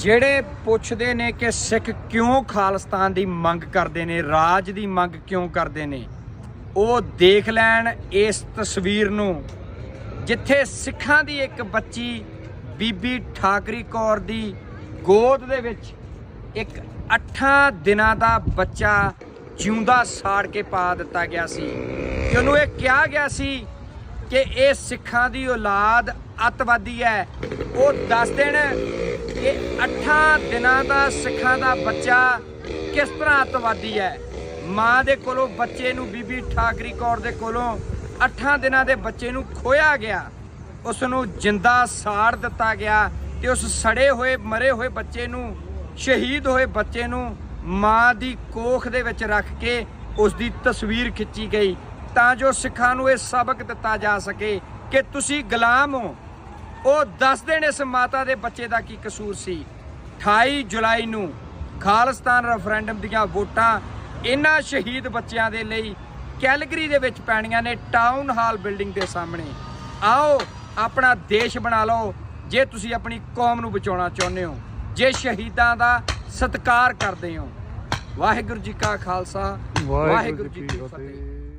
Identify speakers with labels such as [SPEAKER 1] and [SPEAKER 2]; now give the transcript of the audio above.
[SPEAKER 1] ਜਿਹੜੇ ਪੁੱਛਦੇ ਨੇ ਕਿ ਸਿੱਖ ਕਿਉਂ ਖਾਲਸਤਾਨ ਦੀ ਮੰਗ ਕਰਦੇ ਨੇ, ਰਾਜ ਦੀ ਮੰਗ ਕਿਉਂ ਕਰਦੇ ਨੇ, ਉਹ ਦੇਖ ਲੈਣ ਇਸ ਤਸਵੀਰ ਨੂੰ, ਜਿੱਥੇ ਸਿੱਖਾਂ ਦੀ ਇੱਕ ਬੱਚੀ ਬੀਬੀ ਠਾਕਰੀ ਕੌਰ ਦੀ ਗੋਦ ਦੇ ਵਿੱਚ ਇੱਕ 8 ਦਿਨਾਂ ਦਾ ਬੱਚਾ ਜਿਉਂਦਾ ਸਾੜ ਕੇ ਪਾ ਦਿੱਤਾ ਗਿਆ ਸੀ। ਕਿ ਉਹਨੂੰ ਇਹ ਕਿਹਾ ਗਿਆ ਸੀ ਕਿ ਇਹ ਸਿੱਖਾਂ ਦੀ ਔਲਾਦ ਅੱਤਵਾਦੀ ਹੈ। ਉਹ ਦੱਸ ਦੇਣ 8 ਦਿਨਾਂ ਦਾ, ਸਿੱਖਾਂ ਦਾ ਬੱਚਾ ਕਿਸ ਤਰ੍ਹਾਂ ਅੱਤਵਾਦੀ ਹੈ? ਮਾਂ ਦੇ ਕੋਲੋਂ ਬੱਚੇ ਨੂੰ ਬੀਬੀ ਠਾਕਰੀ ਕੌਰ ਦੇ ਕੋਲੋਂ 8 ਦਿਨਾਂ ਦੇ ਬੱਚੇ ਨੂੰ ਖੋਇਆ ਗਿਆ। ਉਸ ਨੂੰ ਜਿੰਦਾ ਸਾੜ ਦਿੱਤਾ ਗਿਆ ਤੇ ਉਸ ਸੜੇ ਹੋਏ, ਮਰੇ ਹੋਏ ਬੱਚੇ ਨੂੰ, ਸ਼ਹੀਦ ਹੋਏ ਬੱਚੇ ਨੂੰ ਮਾਂ ਦੀ ਕੋਖ ਦੇ ਵਿੱਚ ਰੱਖ ਕੇ ਉਸ ਦੀ ਤਸਵੀਰ ਖਿੱਚੀ ਗਈ ਤਾਂ ਜੋ ਸਿੱਖਾਂ ਨੂੰ ਇਹ ਸਬਕ ਦਿੱਤਾ ਜਾ ਸਕੇ ਕਿ ਤੁਸੀਂ ਗੁਲਾਮ ਹੋ। ਉਹ ਦੱਸ ਦੇਣ ਇਸ ਮਾਤਾ ਦੇ ਬੱਚੇ ਦਾ ਕੀ ਕਸੂਰ ਸੀ। 28 ਜੁਲਾਈ ਨੂੰ ਖਾਲਿਸਤਾਨ ਰੈਫਰੈਂਡਮ ਦੀਆਂ ਵੋਟਾਂ ਇਹਨਾਂ ਸ਼ਹੀਦ ਬੱਚਿਆਂ ਦੇ ਲਈ ਕੈਲਗਰੀ ਦੇ ਵਿੱਚ ਪੈਣੀਆਂ ਨੇ ਟਾਊਨ ਹਾਲ ਬਿਲਡਿੰਗ ਦੇ ਸਾਹਮਣੇ। ਆਓ ਆਪਣਾ ਦੇਸ਼ ਬਣਾ ਲਓ ਜੇ ਤੁਸੀਂ ਆਪਣੀ ਕੌਮ ਨੂੰ ਬਚਾਉਣਾ ਚਾਹੁੰਦੇ ਹੋ ਜੇ ਸ਼ਹੀਦਾਂ ਦਾ ਸਤਿਕਾਰ ਕਰਦੇ ਹੋ। ਵਾਹਿਗੁਰੂ ਜੀ ਕਾ ਖਾਲਸਾ ਵਾਹਿਗੁਰੂ ਜੀ ਕੀ ਫਤਿਹ।